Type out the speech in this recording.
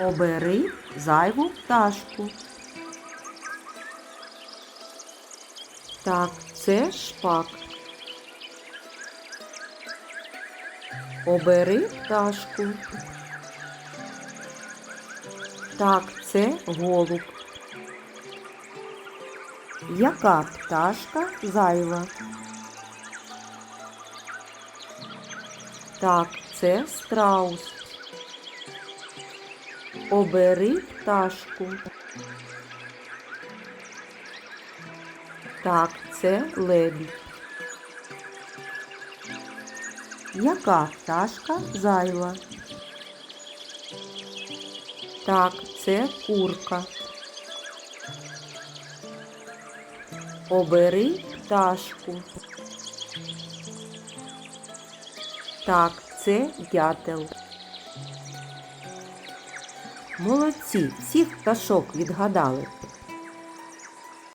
Обери зайву пташку. Так, це шпак. Обери пташку. Так, це голуб. Яка пташка зайва? Так, це страус. Обери пташку. Так, це лебідь. Яка пташка зайва? Так, це курка. Обери пташку. Так, це дятел. Молодці, всіх пташок відгадали.